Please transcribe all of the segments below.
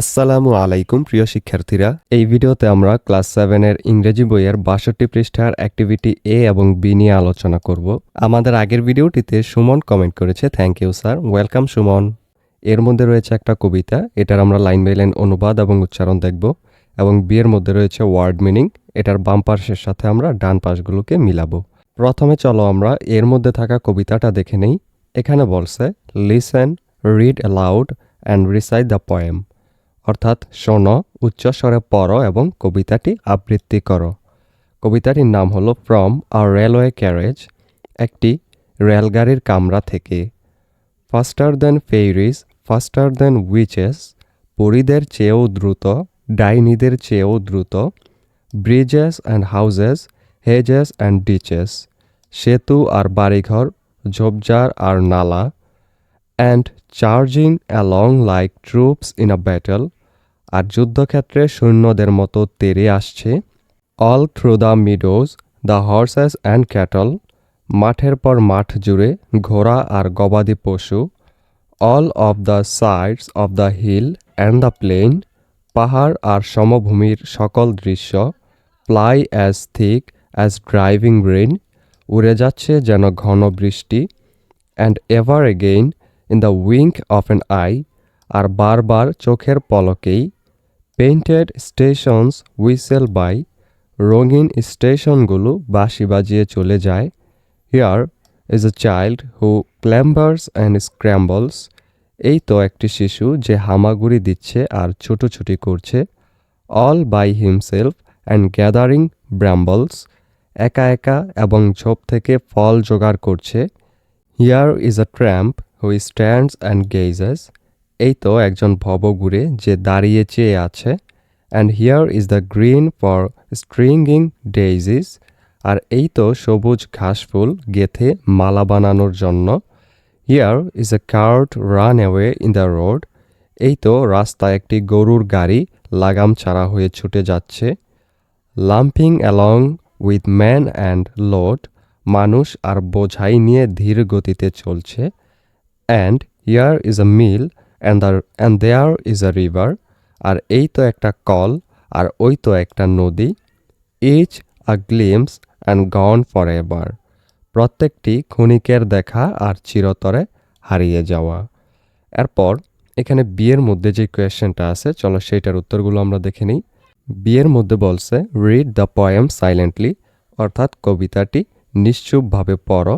আসসালামু আলাইকুম, প্রিয় শিক্ষার্থীরা। এই ভিডিওতে আমরা ক্লাস সেভেনের ইংরেজি বইয়ের বাষট্টি পৃষ্ঠার অ্যাক্টিভিটি এ এবং বি নিয়ে আলোচনা করব। আমাদের আগের ভিডিওটিতে সুমন কমেন্ট করেছে thank you sir welcome Suman. এর মধ্যে রয়েছে একটা কবিতা, এটার আমরা লাইন বাই লাইন অনুবাদ এবং উচ্চারণ দেখব এবং বি এর মধ্যে রয়েছে ওয়ার্ড মিনিং এটার বাম পাশের সাথে আমরা ডান পাশগুলোকে মিলাবো। প্রথমে চলো আমরা এর মধ্যে থাকা কবিতাটা দেখে নেই। এখানে বলছে listen read aloud and recite the poem অর্থাৎ শোনো উচ্চস্বরে পড়ো এবং কবিতাটি আবৃত্তি করো। কবিতাটির নাম হলো ফ্রম আ রেলওয়ে ক্যারেজ একটি রেলগাড়ির কামরা থেকে। ফাস্টার দেন ফেইরিস ফাস্টার দেন উইচেস পরিদের চেয়েও দ্রুত, ডাইনিদের চেয়েও দ্রুত। Bridges and houses hedges and ditches সেতু আর বাড়িঘর, ঝোপঝাড় আর নালা and charging along like troops in a battle আর যুদ্ধক্ষেত্রে সৈন্যদের মতো তেরে আসছে। All through the meadows the horses and cattle মাঠের পর মাঠ জুড়ে ঘোড়া আর গবাদি পশু all of the sides of the hill and the plain পাহাড় আর সমভূমির সকল দৃশ্য fly as thick as driving rain উড়ে যাচ্ছে যেন ঘন বৃষ্টি and ever again in the wink of an eye আর বারবার চোখের পলকেই পেইন্টেড স্টেশনস হুইসেল বাই রঙিন স্টেশনগুলো বাঁশি বাজিয়ে চলে যায়। Here is a child who clambers and scrambles এই তো একটি শিশু যে হামাগুড়ি দিচ্ছে আর ছুটোছুটি করছে। All by himself and gathering brambles একা একা এবং ঝোপ থেকে ফল জোগাড় করছে। Here is a tramp who stands and gazes এই তো একজন ভবঘুরে যে দাঁড়িয়ে চেয়ে আছে and here is the green for stringing daisies আর এই তো সবুজ ঘাসফুল গেথে মালা বানানোর জন্য। Here is a cart run away in the road এই তো রাস্তায় একটি গরুর গাড়ি লাগাম ছাড়া হয়ে ছুটে যাচ্ছে। Lumping along with man and load মানুষ আর বোঝাই নিয়ে ধীর গতিতে চলছে। And here is a mill and the and there is a river আর এই তো একটা কল, আর ওই তো একটা নদী each a glimpse and gone for ever প্রত্যেকটি ক্ষণিকের দেখা আর চিরতরে হারিয়ে যাওয়া। এরপর এখানে বিয়ের মধ্যে যে কোয়েশ্চেনটা আছে, চলো সেইটার উত্তরগুলো আমরা দেখে নিই। বিয়ের মধ্যে বলছে রিড দ্য পয়েম সাইলেন্টলি অর্থাৎ কবিতাটি নিশ্চুপভাবে পড়ো।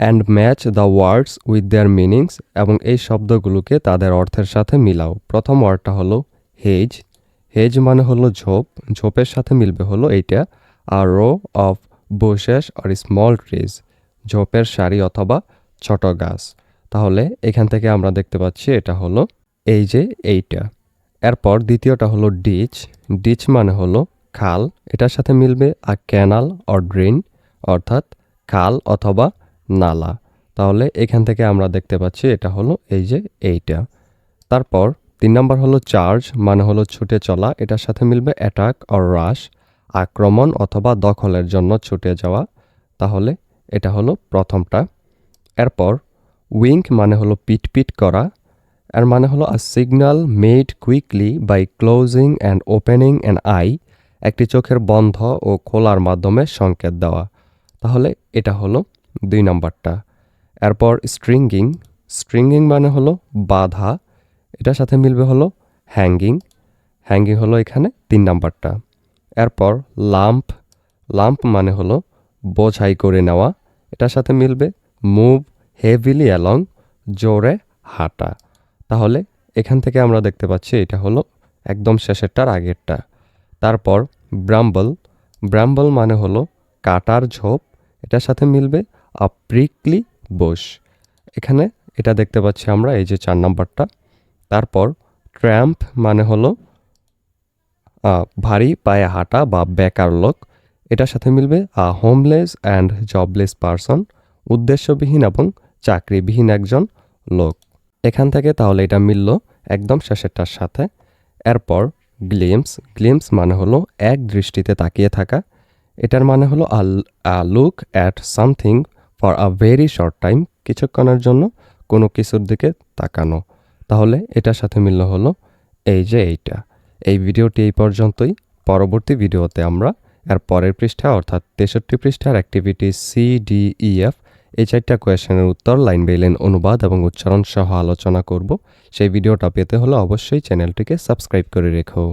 And match the words with their meanings এবং এই শব্দগুলোকে তাদের অর্থের সাথে মিলাও। প্রথম ওয়ার্ডটা হলো হেজ হেজ মানে হলো ঝোপ। ঝোপের সাথে মিলবে হলো এইটা। আর row of bushes or small trees ঝোপের সারি অথবা ছোট গাছ। তাহলে এখান থেকে আমরা দেখতে পাচ্ছি এটা হলো এই যে এইটা। এরপর দ্বিতীয়টা হলো ডিচ ডিচ মানে হলো খাল। এটার সাথে মিলবে আ ক্যানাল অর ড্রেন অর্থাৎ খাল অথবা নালা। তাহলে এখান থেকে আমরা দেখতে পাচ্ছি এটা হলো এই যে এইটা। তারপর তিন নম্বর হলো চার্জ মানে হলো ছুটে চলা। এটার সাথে মিলবে অ্যাটাক অর রাশ আক্রমণ অথবা দখলের জন্য ছুটে যাওয়া। তাহলে এটা হলো প্রথমটা। এরপর উইঙ্ক মানে হলো পিটপিট করা। এর মানে হলো a signal made quickly by closing and opening an eye একটি চোখের বন্ধ ও খোলার মাধ্যমে সংকেত দেওয়া। তাহলে এটা হলো দুই নম্বরটা। এরপর স্ট্রিঙ্গিং স্ট্রিঙ্গিং মানে হলো বাধা, এটার সাথে মিলবে হলো হ্যাঙ্গিং হ্যাঙ্গিং হলো এখানে তিন নাম্বারটা। এরপর লাম্প লাম্প মানে হলো বোঝাই করে নেওয়া, এটার সাথে মিলবে মুভ হেভিলি অ্যালং জোরে হাঁটা। তাহলে এখান থেকে আমরা দেখতে পাচ্ছি এটা হলো একদম শেষেরটার আগেরটা। তারপর ব্রাম্বল ব্রাম্বল মানে হলো কাটার ঝোপ, এটার সাথে মিলবে আ প্রিকলি বোস। এখানে এটা দেখতে পাচ্ছি আমরা, এই যে চার নাম্বারটা। তারপর ট্র্যাম্প মানে হলো ভারী পায়ে হাঁটা বা বেকার লোক। এটার সাথে মিলবে a homeless and jobless person উদ্দেশ্যবিহীন এবং চাকরিবিহীন একজন লোক। এখান থেকে তাহলে এটা মিলল একদম শেষেরটার সাথে। এরপর গ্লিমস গ্লিমস মানে হলো এক দৃষ্টিতে তাকিয়ে থাকা। এটার মানে হলো a look at something for a very short time কিছুক্ষণের জন্য কোনো কিছুর দিকে তাকানো। তাহলে এটার সাথে মিলল হলো এই যে এইটা। এই ভিডিওটি এই পর্যন্তই। পরবর্তী ভিডিওতে আমরা এর পরের পৃষ্ঠা, অর্থাৎ তেষট্টি পৃষ্ঠার activity C D E F এই চারটা কোয়েশনের উত্তর, লাইন বাই লাইন অনুবাদ এবং উচ্চারণ সহ আলোচনা করব। সেই ভিডিওটা পেতে হলে অবশ্যই চ্যানেলটিকে সাবস্ক্রাইব করে রেখো।